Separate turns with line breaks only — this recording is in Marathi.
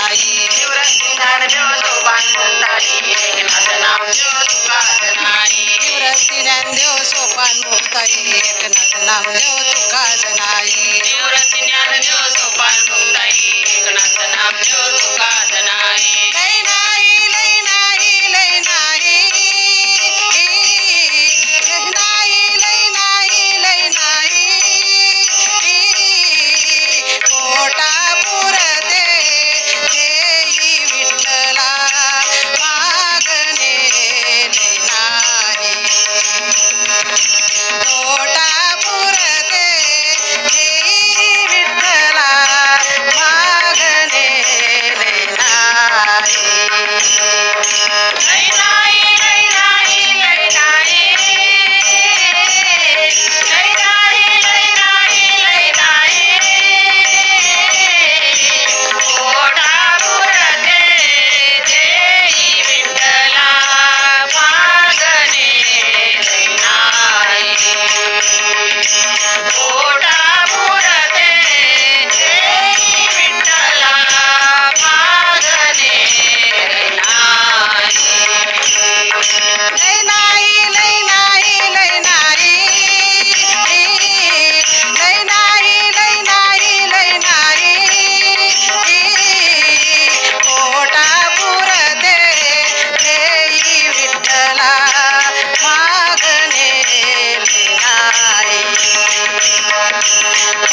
नारी
शिवरती नार देव बांधून तारी माझं नाव देव नारी
शिवरती ज्ञान नाम देव तुका जनाई
शिवरती ज्ञान देव सोपान मुक्ताई एकनाथ नाम देव
Música